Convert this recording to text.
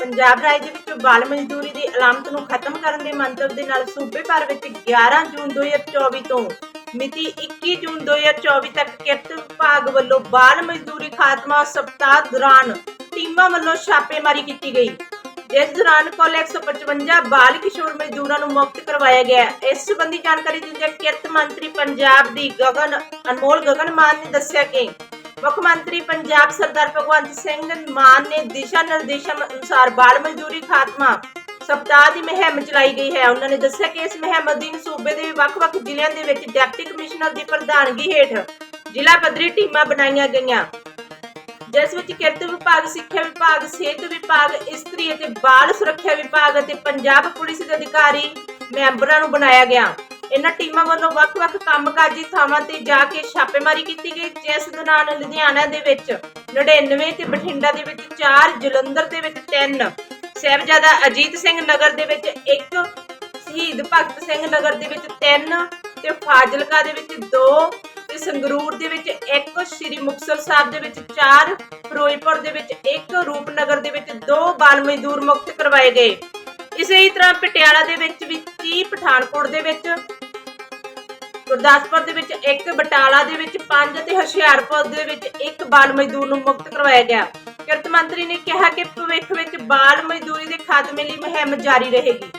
ਪੰਜਾਬ ਰਾਜ ਦੇ ਵਿੱਚ ਬਾਲ ਮਜ਼ਦੂਰੀ ਦੀ ਅਲਾਮਤ ਨੂੰ ਖਤਮ ਕਰਨ ਦੇ ਮੰਤਵ ਦੇ ਨਾਲ ਸੂਬੇ ਭਰ ਵਿੱਚ 11 ਜੂਨ 2024 ਤੋਂ ਮਿਤੀ 21 ਜੂਨ 2024 ਤੱਕ ਕਿਰਤ ਵਿਭਾਗ ਵੱਲੋਂ ਬਾਲ ਮਜ਼ਦੂਰੀ ਖਾਤਮਾ ਸਪਤਾਹ ਦੌਰਾਨ ਟੀਮਾਂ ਵੱਲੋਂ ਛਾਪੇਮਾਰੀ ਕੀਤੀ ਗਈ। ਜਿਸ ਦੌਰਾਨ ਕੁੱਲ 155 ਬਾਲ ਕਿਸ਼ੋਰ ਮਜ਼ਦੂਰਾਂ ਨੂੰ ਮੁਕਤ ਕਰਵਾਇਆ ਗਿਆ। ਇਸ ਸੰਬੰਧੀ ਜਾਣਕਾਰੀ ਦਿੰਦਿਆਂ ਕਿਰਤ ਮੰਤਰੀ ਪੰਜਾਬ ਦੀ ਗਗਨ ਅਨਮੋਲ ਗਗਨ ਮਾਨ ਨੇ ਦੱਸਿਆ ਕਿ ਮੁੱਖ ਮੰਤਰੀ ਪੰਜਾਬ ਸਰਦਾਰ ਭਗਵੰਤ ਸਿੰਘ ਮਾਨ ਨੇ ਦਿਸ਼ਾ ਨਿਰਦੇਸ਼ਾਂ ਅਨੁਸਾਰ ਬਾਲ ਮਜ਼ਦੂਰੀ ਖਾਤਮਾ ਸਪਤਾਹ ਦੀ ਮੁਹਿੰਮ ਚਲਾਈ ਗਈ ਹੈ। ਉਹਨਾਂ ਨੇ ਦੱਸਿਆ ਕਿ ਇਸ ਮੁਹਿੰਮ ਅਧੀਨ ਸੂਬੇ ਦੇ ਵੱਖ-ਵੱਖ ਜ਼ਿਲ੍ਹਿਆਂ ਦੇ ਵਿੱਚ ਡਿਪਟੀ ਕਮਿਸ਼ਨਰ ਦੀ ਪ੍ਰਧਾਨਗੀ ਹੇਠ ਜ਼ਿਲ੍ਹਾ ਪੱਧਰੀ ਟੀਮਾਂ ਬਣਾਈਆਂ ਗਈਆਂ। ਜਿਸ ਵਿੱਚ ਕਿਰਤ ਵਿਭਾਗ, ਸਿੱਖਿਆ ਵਿਭਾਗ, ਸਿਹਤ ਵਿਭਾਗ, ਇਸਤਰੀ ਅਤੇ ਬਾਲ ਸੁਰੱਖਿਆ ਵਿਭਾਗ ਅਤੇ ਪੰਜਾਬ ਪੁਲਿਸ ਦੇ ਅਧਿਕਾਰੀ ਮੈਂਬਰਾਂ ਨੂੰ ਬਣਾਇਆ ਗਿਆ। ਇਹਨਾਂ ਟੀਮਾਂ ਵੱਲੋਂ ਵੱਖ-ਵੱਖ ਕੰਮਕਾਜੀ ਥਾਵਾਂ ਤੇ ਜਾ ਕੇ ਛਾਪੇਮਾਰੀ ਕੀਤੀ ਗਈ ਜਿਸ ਦੌਰਾਨ ਲੁਧਿਆਣਾ ਦੇ ਵਿੱਚ 99 ਤੇ ਬਠਿੰਡਾ ਦੇ ਵਿੱਚ 4 ਜਲੰਧਰ ਦੇ ਵਿੱਚ 3 ਸਾਹਿਬਜ਼ਾਦਾ ਅਜੀਤ ਸਿੰਘ ਨਗਰ ਦੇ ਵਿੱਚ 1 ਸ਼ਹੀਦ ਭਗਤ ਸਿੰਘ ਨਗਰ ਦੇ ਵਿੱਚ 3 ਤੇ ਫਾਜ਼ਿਲਕਾ ਦੇ ਵਿੱਚ 2 ਤੇ ਸੰਗਰੂਰ ਦੇ ਵਿੱਚ 1 ਸ਼੍ਰੀ ਮੁਕਤਸਰ ਸਾਹਿਬ ਦੇ ਵਿੱਚ 4 ਫਿਰੋਜ਼ਪੁਰ ਦੇ ਵਿੱਚ 1 ਰੂਪਨਗਰ ਦੇ ਵਿੱਚ 2 ਬਾਲ ਮਜ਼ਦੂਰ ਮੁਕਤ ਕਰਵਾਏ ਗਏ ਇਸੇ ਤਰ੍ਹਾਂ ਪਟਿਆਲਾ ਦੇ ਵਿੱਚ ਵੀ 30 ਪਠਾਨਕੋਟ ਦੇ ਵਿੱਚ ਗੁਰਦਾਸਪੁਰ ਦੇ ਵਿੱਚ ਇੱਕ, ਬਟਾਲਾ ਦੇ ਵਿੱਚ ਪੰਜ ਅਤੇ ਹੁਸ਼ਿਆਰਪੁਰ ਦੇ ਵਿੱਚ ਇੱਕ ਬਾਲ ਮਜ਼ਦੂਰ ਨੂੰ ਮੁਕਤ ਕਰਵਾਇਆ ਗਿਆ। ਕਿਰਤ ਮੰਤਰੀ ਨੇ ਕਿਹਾ ਕਿ ਭਵਿੱਖ ਵਿੱਚ ਬਾਲ ਮਜ਼ਦੂਰੀ ਦੇ ਖਾਤਮੇ ਲਈ ਮੁਹਿੰਮ ਜਾਰੀ ਰਹੇਗੀ।